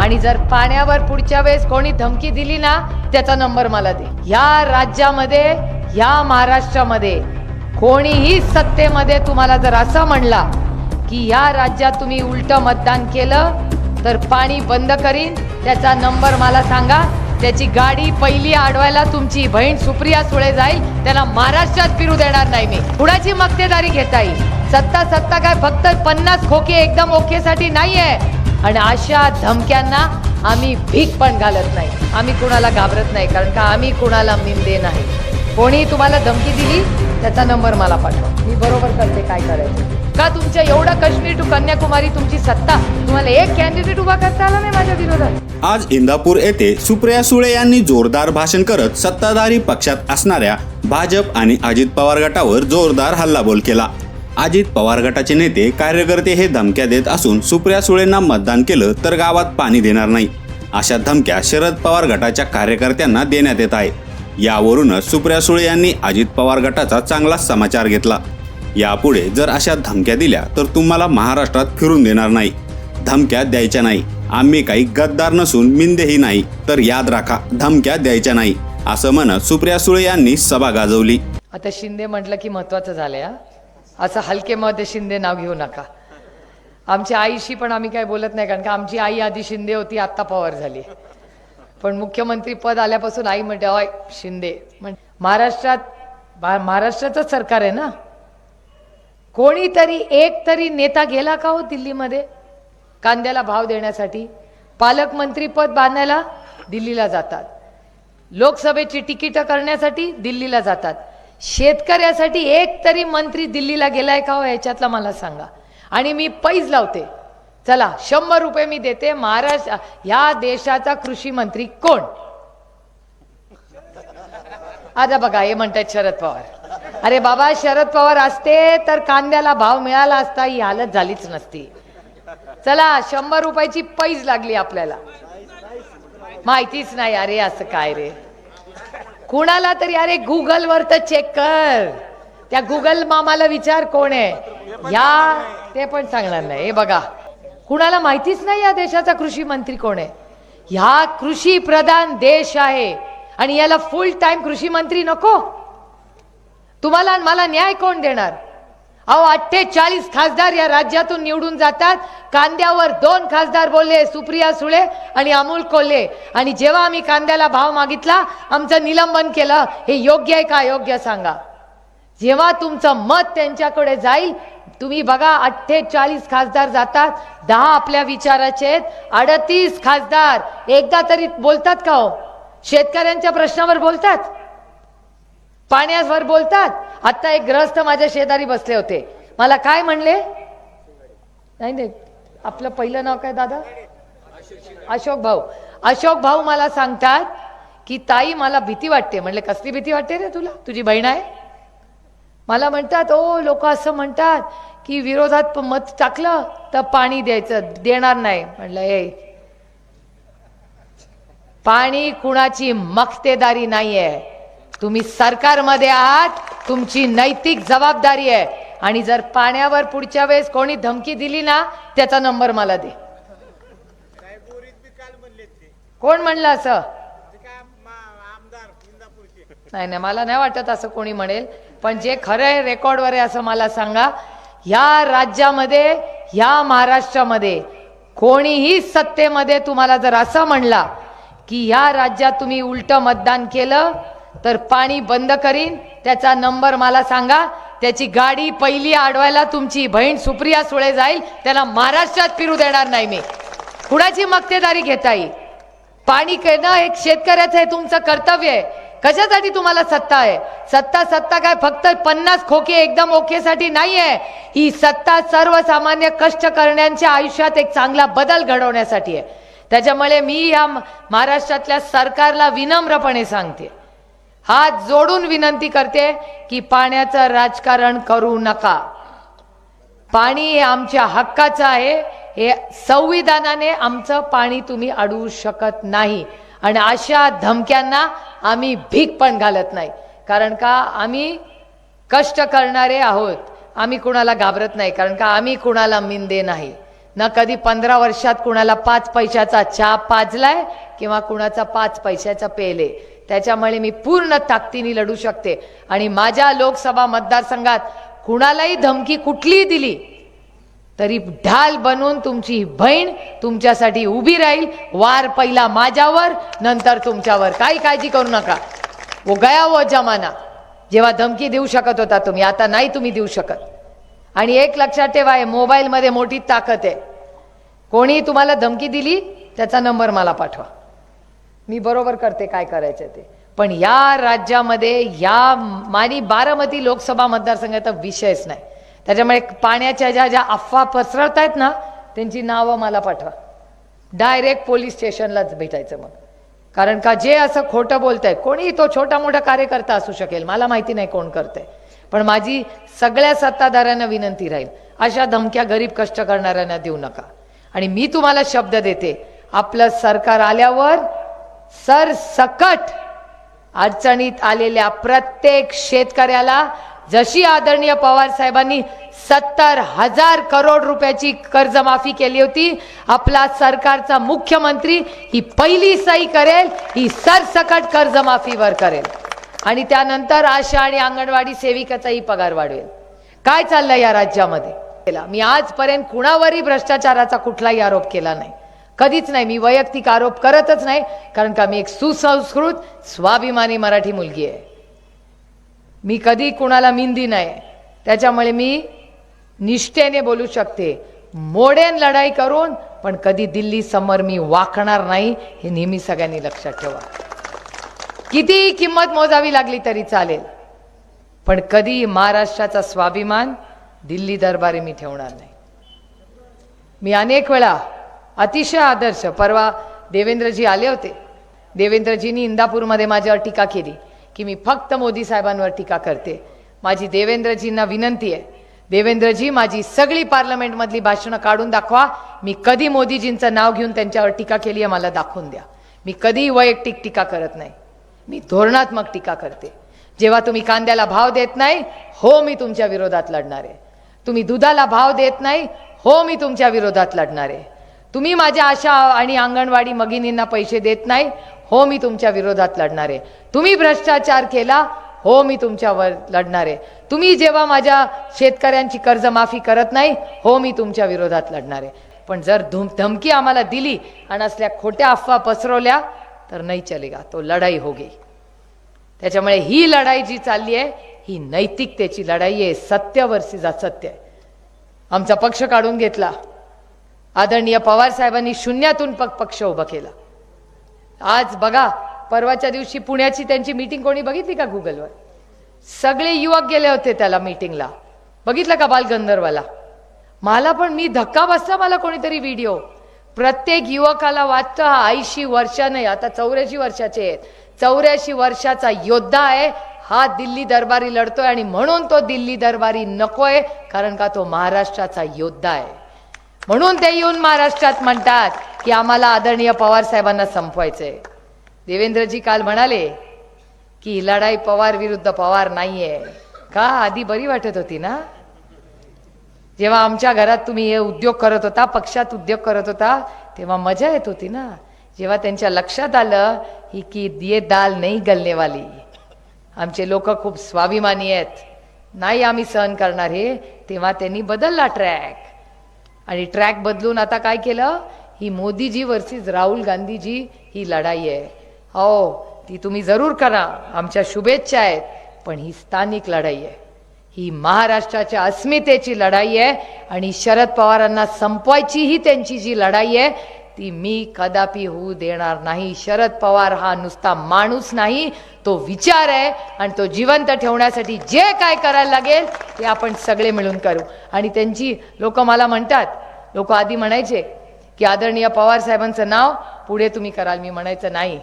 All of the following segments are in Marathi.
आणि जर पाण्यावर पुढच्या वेळेस कोणी धमकी दिली ना त्याचा नंबर मला दे. या राज्यामध्ये या महाराष्ट्रामध्ये कोणीही सत्तेमध्ये तुम्हाला जर असं म्हणला की या राज्यात तुम्ही उलट मतदान केलं तर पाणी बंद करीन त्याचा नंबर मला सांगा. त्याची गाडी पहिली अडवायला तुमची बहीण सुप्रिया सुळे जाईल त्याला महाराष्ट्रात फिरू देणार नाही मी. कुणाची मक्तेदारी घेता येईल? सत्ता सत्ता काय फक्त पन्नास खोके एकदम ओकेसाठी आहे आणि अशा धमक्यांना आम्ही भीक पण घालत नाही. आम्ही कुणाला घाबरत नाही कारण का आम्ही कुणाला मिंदे नाही. कोणी तुम्हाला धमकी दिली त्याचा नंबर मला पाठवा. मी बरोबर करते काय करायचं? का तुमच्या एवढं काश्मीर टू कन्याकुमारी तुमची सत्ता? तुम्हाला एक कॅन्डिडेट उभा करता आला नाही माझ्या विरोधात? आज इंदापूर येथे सुप्रिया सुळे यांनी जोरदार भाषण करत सत्ताधारी पक्षात असणाऱ्या भाजप आणि अजित पवार गटावर जोरदार हल्लाबोल केला. अजित पवार गटाचे नेते कार्यकर्ते हे धमक्या देत असून सुप्रिया सुळेंना मतदान केलं तर गावात पाणी देणार नाही. अशा धमक्या शरद पवार गटाच्या कार्यकर्त्यांना देण्यात येत आहे यावरूनच सुप्रिया सुळे यांनी अजित पवार गटाचा चांगला समाचार घेतला. यापुढे जर अशा धमक्या दिल्या तर तुम्हाला महाराष्ट्रात फिरून देणार नाही. धमक्या द्यायच्या नाही. आम्ही काही गद्दार नसून मिंदेही नाही. तर याद राखा धमक्या द्यायच्या नाही. असं म्हणत सुप्रिया सुळे यांनी सभा गाजवली. आता शिंदे म्हटलं की महत्वाचं झालं असं हलकेमध्ये शिंदे नाव घेऊ नका. आमच्या आईशी पण आम्ही काय बोलत नाही कारण का आमची आई आधी शिंदे होती आत्ता पवार झाली. पण मुख्यमंत्री पद आल्यापासून आई म्हणते अय शिंदे. म्हणजे महाराष्ट्रात भा- महाराष्ट्राचंच सरकार आहे ना? कोणीतरी एक तरी नेता गेला का हो दिल्लीमध्ये? कांद्याला भाव देण्यासाठी. पालकमंत्री पद बांधायला दिल्लीला जातात. लोकसभेची तिकीटं करण्यासाठी दिल्लीला जातात. शेतकऱ्यासाठी एक तरी मंत्री दिल्लीला गेलाय का हो याच्यातला मला सांगा. आणि मी पैज लावते. चला शंभर रुपये मी देते. महाराष्ट्र ह्या देशाचा कृषी मंत्री कोण? आता बघा हे म्हणतात शरद पवार. अरे बाबा शरद पवार असते तर कांद्याला भाव मिळाला असता ही हालत झालीच नसती. चला शंभर रुपयाची पैज लागली आपल्याला. माहितीच नाही अरे असं काय रे? कुणाला तरी अरे गुगल वर तर चेक कर. त्या गुगल मामाला विचार कोण आहे. या ते पण सांगणार नाही. हे बघा. कुणाला माहितीच नाही या देशाचा कृषी मंत्री कोण आहे. ह्या कृषी प्रधान देश आहे. आणि याला फुल टाइम कृषी मंत्री नको. तुम्हाला आणि मला न्याय कोण देणार? अहो अठ्ठेचाळीस खासदार या राज्यातून निवडून जातात. कांद्यावर दोन खासदार बोलले सुप्रिया सुळे आणि अमोल कोल्हे. आणि जेव्हा आम्ही कांद्याला भाव मागितला आमचं निलंबन केलं. हे योग्य आहे का? योग्य सांगा. जेव्हा तुमचं मत त्यांच्याकडे जाईल तुम्ही बघा अठ्ठेचाळीस खासदार जातात. दहा आपल्या विचाराचे आहेत. अडतीस खासदार. एकदा तरी बोलतात का हो? शेतकऱ्यांच्या प्रश्नावर बोलतात? पाण्यावर बोलतात? आता एक ग्रस्त माझ्या शेजारी बसले होते. मला काय म्हणले? नाही नाही. आपलं पहिलं नाव काय दादा? अशोक भाऊ. अशोक भाऊ मला सांगतात की ताई मला भीती वाटते. म्हणले कसली भीती वाटते रे तुला? तुझी बहीण आहे? मला म्हणतात ओ लोक असं म्हणतात की विरोधात मत टाकलं तर पाणी द्यायचं देणार नाही. म्हणलं ए पाणी कुणाची मक्तेदारी नाहीये. तुम्ही सरकारमध्ये आहात तुमची नैतिक जबाबदारी आहे. आणि जर पाण्यावर पुढच्या वेळेस कोणी धमकी दिली ना त्याचा नंबर मला दे. कोण म्हणलं असं? नाही नाही मला नाही वाटत असं कोणी म्हणेल. पण जे खरं आहे रेकॉर्डवर आहे असं मला सांगा. या राज्यामध्ये या महाराष्ट्रामध्ये कोणीही सत्तेमध्ये तुम्हाला जर असं म्हणला की या राज्यात तुम्ही उलट मतदान केलं तर पाणी बंद करीन. त्याचा नंबर मला सांगा. त्याची गाडी पहिली अडवायला तुमची बहीण सुप्रिया सुळे जाईल. त्याला महाराष्ट्रात फिरू देणार नाही मी. कुणाची मक्तेदारी घेता येईल पाणी करणं एक शेतकऱ्याचं हे तुमचं कर्तव्य आहे. कशासाठी तुम्हाला सत्ता आहे? सत्ता सत्ता काय फक्त पन्नास खोके एकदम ओकेसाठी नाही आहे. ही सत्ता सर्वसामान्य कष्ट करण्याच्या आयुष्यात एक चांगला बदल घडवण्यासाठी आहे. त्याच्यामुळे मी या महाराष्ट्रातल्या सरकारला विनम्रपणे सांगते. हात जोडून विनंती करते की पाण्याचं राजकारण करू नका. पाणी हे आमच्या हक्काचं आहे. हे संविधानाने आमचं पाणी तुम्ही अडवू शकत नाही. आणि अशा धमक्यांना आम्ही भीक पण घालत नाही. कारण का? आम्ही कष्ट करणारे आहोत. आम्ही कुणाला घाबरत नाही. कारण का? आम्ही कुणाला मिंदे नाही. ना कधी पंधरा वर्षात कुणाला पाच पैशाचा चहा पाजलाय किंवा कुणाचा पाच पैशाचा पेले. त्याच्यामुळे मी पूर्ण ताकदीने लढू शकते. आणि माझ्या लोकसभा मतदारसंघात कुणालाही धमकी कुठलीही दिली तरी ढाल बनून तुमची बहीण तुमच्यासाठी उभी राहील. वार पहिला माझ्यावर नंतर तुमच्यावर. काही काळजी करू नका. वो गया वो जमाना. जेव्हा धमकी देऊ शकत होता तुम्ही आता नाही तुम्ही देऊ शकत. आणि एक लक्षात ठेवा आहे मोबाईलमध्ये मोठी ताकद आहे. कोणी तुम्हाला धमकी दिली त्याचा नंबर मला पाठवा. मी बरोबर करते काय करायचं ते. पण या राज्यामध्ये या माझी बारामती लोकसभा मतदारसंघाचा विषयच नाही. त्याच्यामुळे पाण्याच्या ज्या ज्या अफवा पसरवत आहेत ना त्यांची नावं मला पाठवा. डायरेक्ट पोलीस स्टेशनलाच भेटायचं मग. कारण का जे असं खोटं बोलतंय कोणी तो छोटा मोठा कार्यकर्ता असू शकेल मला माहिती नाही कोण करतंय. पण माझी सगळ्या सत्ताधाऱ्यांना विनंती राहील अशा धमक्या गरीब कष्ट करणाऱ्यांना देऊ नका. आणि मी तुम्हाला शब्द देते आपलं सरकार आल्यावर सरसकट अडचणीत आलेल्या प्रत्येक शेतकऱ्याला जशी आदरणीय पवार साहेबांनी सत्तर हजार करोड रुपयाची कर्जमाफी केली होती आपला सरकारचा मुख्यमंत्री ही पहिली सही करेल ही सरसकट कर्जमाफीवर करेल. आणि त्यानंतर आशा आणि अंगणवाडी सेविकाचाही पगार वाढवेल. काय चाललंय या राज्यामध्ये? मी आजपर्यंत कुणावरही भ्रष्टाचाराचा कुठलाही आरोप केला नाही. कधीच नाही. मी वैयक्तिक आरोप करतच नाही कारण का मी एक सुसंस्कृत स्वाभिमानी मराठी मुलगी आहे. मी कधी कुणाला मिंदी नाही. त्याच्यामुळे मी निष्ठेने बोलू शकते. मोडेन लढाई करून पण कधी दिल्ली समोर मी वाकणार नाही हे नेहमी सगळ्यांनी लक्षात ठेवा. कितीही किंमत मोजावी लागली तरी चालेल. पण कधी महाराष्ट्राचा स्वाभिमान दिल्ली दरबारी मी ठेवणार नाही. मी अनेक वेळा अतिशय आदर्श. परवा देवेंद्रजी आले होते. देवेंद्रजींनी इंदापूरमध्ये माझ्यावर टीका केली की मी फक्त मोदी साहेबांवर टीका करते. माझी देवेंद्रजींना विनंती आहे. देवेंद्रजी माझी सगळी पार्लमेंटमधली भाषणं काढून दाखवा. मी कधी मोदीजींचं नाव घेऊन त्यांच्यावर टीका केली आहे मला दाखवून द्या. मी कधीही वैयक्तिक टीका करत नाही. मी धोरणात्मक टीका करते. जेव्हा तुम्ही कांद्याला भाव देत नाही हो मी तुमच्या विरोधात लढणार. आहे तुम्ही दुधाला भाव देत नाही हो मी तुमच्या विरोधात लढणार. आहे तुम्ही माझ्या आशा आणि अंगणवाडी मगिनींना पैसे देत नाही हो मी तुमच्या विरोधात लढणार. आहे तुम्ही भ्रष्टाचार केला हो मी तुमच्यावर लढणार. आहे तुम्ही जेव्हा माझ्या शेतकऱ्यांची कर्जमाफी करत नाही हो मी तुमच्या विरोधात लढणार. आहे पण जर धुम धमकी आम्हाला दिली आणि असल्या खोट्या अफवा पसरवल्या तर नाही चलेगा तो लढाई होगी. त्याच्यामुळे ही लढाई जी चालली आहे ही नैतिकतेची लढाई आहे सत्य जा सत्य आहे. आमचा पक्ष काढून घेतला. आदरणीय पवार साहेबांनी शून्यातून पक पक्ष उभा केला. आज बघा परवाच्या दिवशी पुण्याची त्यांची मीटिंग कोणी बघितली का गुगलवर सगळे युवक गेले होते त्याला मीटिंगला बघितलं का बालगंधर्वाला मला पण मी धक्का बसला मला कोणीतरी व्हिडिओ प्रत्येक युवकाला वाटतं हा ऐंशी वर्ष नाही आता चौऱ्याऐंशी वर्षाचे आहेत. चौऱ्याऐंशी वर्षाचा योद्धा आहे हा दिल्ली दरबारी लढतोय आणि म्हणून तो दिल्ली दरबारी नकोय कारण का तो महाराष्ट्राचा योद्धा आहे. म्हणून ते येऊन महाराष्ट्रात म्हणतात की आम्हाला आदरणीय पवार साहेबांना संपवायचंय. देवेंद्रजी काल म्हणाले की ही लढाई पवार विरुद्ध पवार नाहीये. का? आधी बरी वाटत होती ना? जेव्हा आमच्या घरात तुम्ही हे उद्योग करत होता पक्षात उद्योग करत होता तेव्हा मजा येत होती ना? जेव्हा त्यांच्या लक्षात आलं ही की ये दाल नाही गलनेवाली आमचे लोक खूप स्वाभिमानी आहेत. नाही आम्ही सहन करणार हे तेव्हा त्यांनी बदलला ट्रॅक आणि ट्रॅक बदलून आता काय केलं? ही मोदीजी वर्सेस राहुल गांधीजी ही लढाई आहे. हो ती तुम्ही जरूर करा. आमच्या शुभेच्छा आहेत पण ही स्थानिक लढाई आहे. ही महाराष्ट्राच्या अस्मितेची लढाई आहे आणि शरद पवारांना संपवायची ही त्यांची जी लढाई आहे ती मी कदापि होऊ देणार नाही. शरद पवार हा नुसता माणूस नाही तो विचार आहे आणि तो जिवंत ठेवण्यासाठी जे काय करायला लागेल ते आपण सगळे मिळून करू. आणि त्यांची लोक मला म्हणतात लोक आधी म्हणायचे की आदरणीय पवार साहेबांचं नाव पुढे तुम्ही कराल मी म्हणायचं नाही.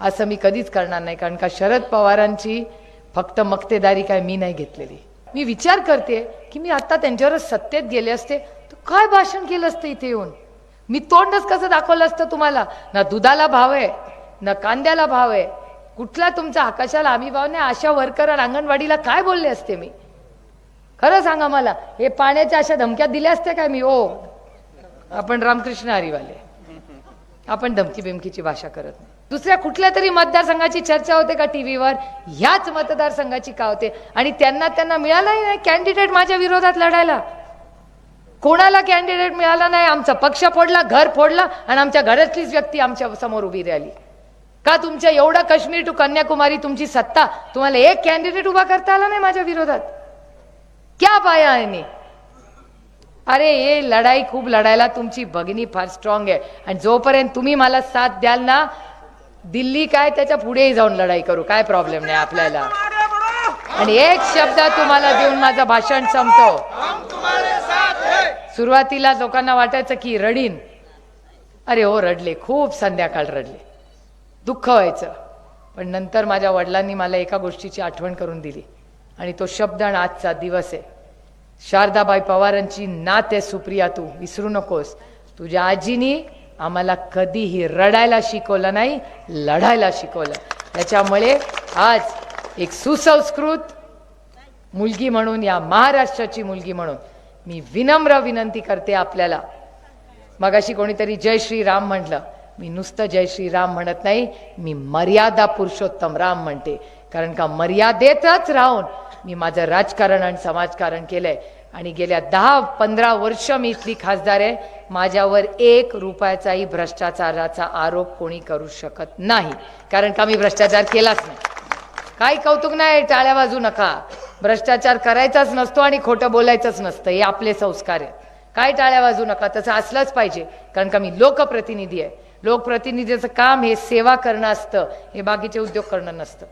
असं मी कधीच करणार नाही कारण का शरद पवारांची फक्त मक्तेदारी काय मी नाही घेतलेली. मी विचार करते की मी आता त्यांच्यावर सत्तेत गेले असते तर काय भाषण केलं असतं इथे येऊन? मी तोंडच कसं दाखवलं असतं तुम्हाला? ना दुधाला भाव आहे ना कांद्याला भाव आहे. कुठला तुमचा आकाशाला आम्ही भाव नाही? आशा वर्कर आणि अंगणवाडीला काय बोलले असते मी? खरं सांगा मला हे पाण्याच्या अशा धमक्या दिल्या असत्या काय मी? ओ आपण रामकृष्ण हरिवाले. आपण धमकी बिमकीची भाषा करत नाही. दुसऱ्या कुठल्या तरी मतदारसंघाची चर्चा होते का टी व्हीवर ह्याच मतदारसंघाची का होते? आणि त्यांना त्यांना मिळालंही नाही कॅन्डिडेट माझ्या विरोधात लढायला. कोणाला कॅन्डिडेट मिळाला नाही आमचा पक्ष फोडला घर फोडला आणि आमच्या घरातलीच व्यक्ती आमच्यासमोर उभी राहिली. का तुमच्या एवढा काश्मीर टू कन्याकुमारी तुमची सत्ता तुम्हाला एक कॅन्डिडेट उभा करता आला नाही माझ्या विरोधात? क्या पाया आहे अरे हे लढाई खूप लढायला तुमची भगिनी फार स्ट्रॉंग आहे. आणि जोपर्यंत तुम्ही मला साथ द्याल ना दिल्ली काय त्याच्या पुढेही जाऊन लढाई करू काय प्रॉब्लेम नाही आपल्याला. आणि एक शब्द तुम्हाला देऊन माझं भाषण संपतो. सुरुवातीला लोकांना वाटायचं की रडीन. अरे हो रडले. खूप संध्याकाळ रडले. दुःख व्हायचं. पण नंतर माझ्या वडिलांनी मला एका गोष्टीची आठवण करून दिली. आणि तो शब्द आणि आजचा दिवस आहे. शारदाबाई पवारांची नात आहे सुप्रिया तू विसरू नकोस. तुझ्या आजीनी आम्हाला कधीही रडायला शिकवलं नाही लढायला शिकवलं. त्याच्यामुळे आज एक सुसंस्कृत मुलगी म्हणून या महाराष्ट्राची मुलगी म्हणून मी विनम्र विनंती करते आपल्याला. मगाशी कोणीतरी जय श्रीराम म्हटलं. मी नुसतं जय श्रीराम म्हणत नाही मी मर्यादा पुरुषोत्तम राम म्हणते. कारण का मर्यादेतच राहून मी माझं राजकारण आणि समाजकारण केलंय. आणि गेल्या दहा पंधरा वर्ष मी इथली खासदार आहे. माझ्यावर एक रुपयाचाही भ्रष्टाचाराचा आरोप कोणी करू शकत नाही. कारण का मी भ्रष्टाचार केलाच नाही. काही कौतुक नाही टाळ्या वाजू नका. भ्रष्टाचार करायचाच नसतो आणि खोटं बोलायचंच नसतं. हे आपले संस्कार आहेत. काय टाळ्या वाजू नका. तसं असलंच पाहिजे. कारण का मी लोकप्रतिनिधी आहे. लोकप्रतिनिधीचं काम हे सेवा करणं असतं. हे बाकीचे उद्योग करणं नसतं.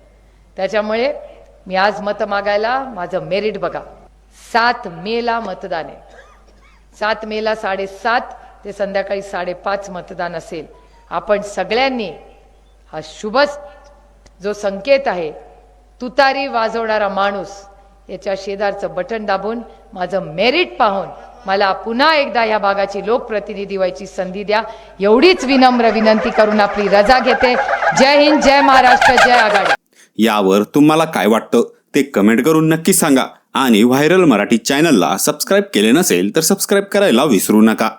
त्याच्यामुळे मी आज मत मागायला माझं मेरिट बघा. सात मेला मतदान आहे. सात मेला साडेसात ते संध्याकाळी साडेपाच मतदान असेल. आपण सगळ्यांनी हा शुभ जो संकेत आहे तुतारी वाजवणारा माणूस याच्या शेजारचं बटन दाबून माझं मेरिट पाहून मला पुन्हा एकदा या भागाची लोकप्रतिनिधी व्हायची संधी द्या. एवढीच विनम्र विनंती करून आपली रजा घेते. जय हिंद जय महाराष्ट्र जय आघाडी. यावर तुम्हाला काय वाटतं ते कमेंट करून नक्की सांगा. आणि व्हायरल मराठी चॅनलला सबस्क्राईब केले नसेल तर सबस्क्राईब करायला विसरू नका.